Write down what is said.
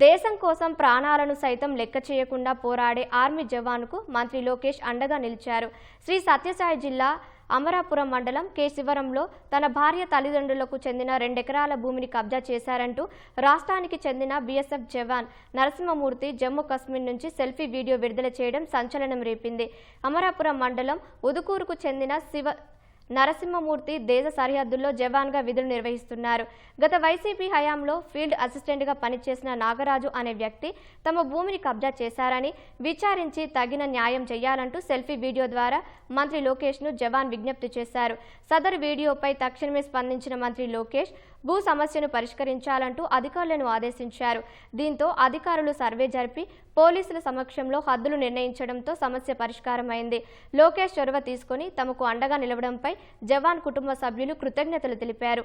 దేశం కోసం ప్రాణాలను సైతం లెక్క చేయకుండా పోరాడే ఆర్మీ జవాన్కు మంత్రి లోకేష్ అండగా నిలిచారు. శ్రీ సత్యసాయి జిల్లా అమరాపురం మండలం కె. శివరంలో తన భార్య తల్లిదండ్రులకు చెందిన రెండెకరాల భూమిని కబ్జా చేశారంటూ రాష్ట్రానికి చెందిన బీఎస్ఎఫ్ జవాన్ నరసింహమూర్తి జమ్మూ కశ్మీర్ నుంచి సెల్ఫీ వీడియో విడుదల చేయడం సంచలనం రేపింది. అమరాపురం మండలం ఉదుకూరుకు చెందిన శివ నరసింహమూర్తి దేశ సరిహద్దుల్లో జవాన్గా విధులు నిర్వహిస్తున్నారు. గత వైసీపీ హయాంలో ఫీల్డ్ అసిస్టెంట్గా పనిచేసిన నాగరాజు అనే వ్యక్తి తమ భూమిని కబ్జా చేశారని విచారించి తగిన న్యాయం చేయాలంటూ సెల్ఫీ వీడియో ద్వారా మంత్రి లోకేష్ను జవాన్ విజ్ఞప్తి చేశారు. సదరు వీడియోపై తక్షణమే స్పందించిన మంత్రి లోకేష్ భూ సమస్యను పరిష్కరించాలంటూ అధికారులను ఆదేశించారు. దీంతో అధికారులు సర్వే జరిపి పోలీసుల సమక్షంలో హద్దులు నిర్ణయించడంతో సమస్య పరిష్కారమైంది. లోకేష్ చొరవ తీసుకొని తమకు అండగా నిలవడంపై జవాన్ కుటుంబ సభ్యులు కృతజ్ఞతలు తెలిపారు